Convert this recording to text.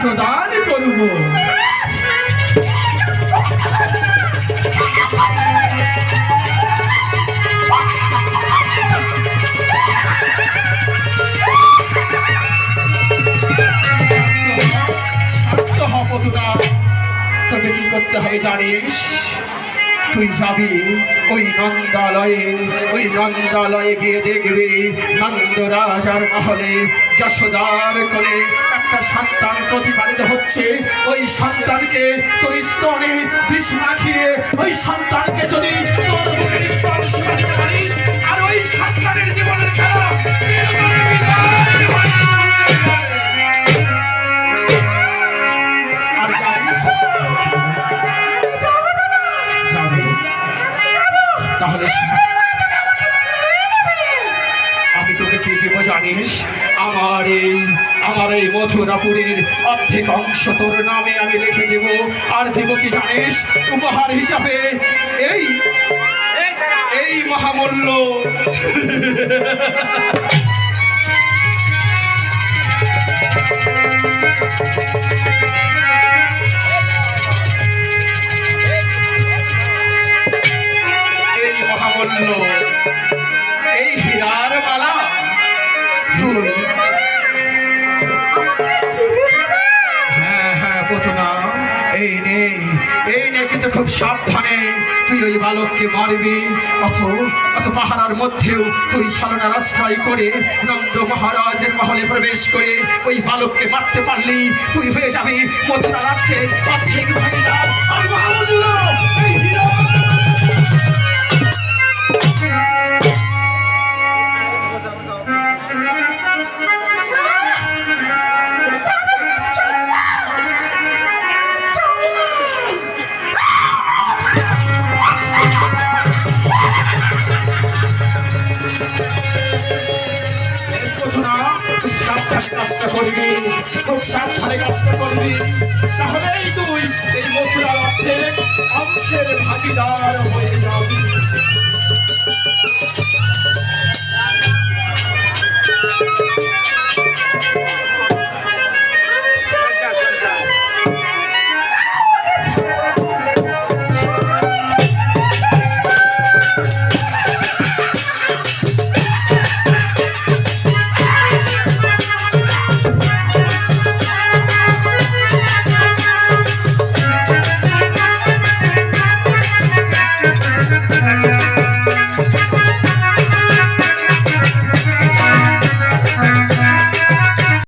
প্রদান করব। তোকে কি করতে হবে জানিস? তুই যাবি, ওই নন্দালয়ে ওই নন্দালয়ে গিয়ে দেখবি নন্দ রাজার মহলে যশোদার করে একটা সন্তান প্রতিপালিত হচ্ছে। ওই সন্তানকে তোর স্তনে বিষ মাখিয়ে, ওই সন্তানকে যদি তোর স্তন সীমাতে পারিস আমি তোকে কি দেবো জানিস? আমার এই আমার এই মথুরাপুরের অর্ধেক অংশ তোর নামে আমি লিখে দেব। আর দেব কি জানিস? উপহার হিসাবে এই এই মহামূল্য। কিন্তু খুব সাবধানে তুই ওই বালককে মারবি। অত অত পাহারার মধ্যেও তুই সালনার আশ্রয় করে নন্দ মহারাজের মহলে প্রবেশ করে ওই বালককে মারতে পারলি। তুই হয়ে যাবি মথুরা রাজ্যের অর্ধেক ভাগিদার। সাবধানে কাজটা করবি খুব সাবধানে কাজটা করবি, তাহলেই তুই এই মথুরার অর্থে অংশের ভাগিদার হয়ে যাবি।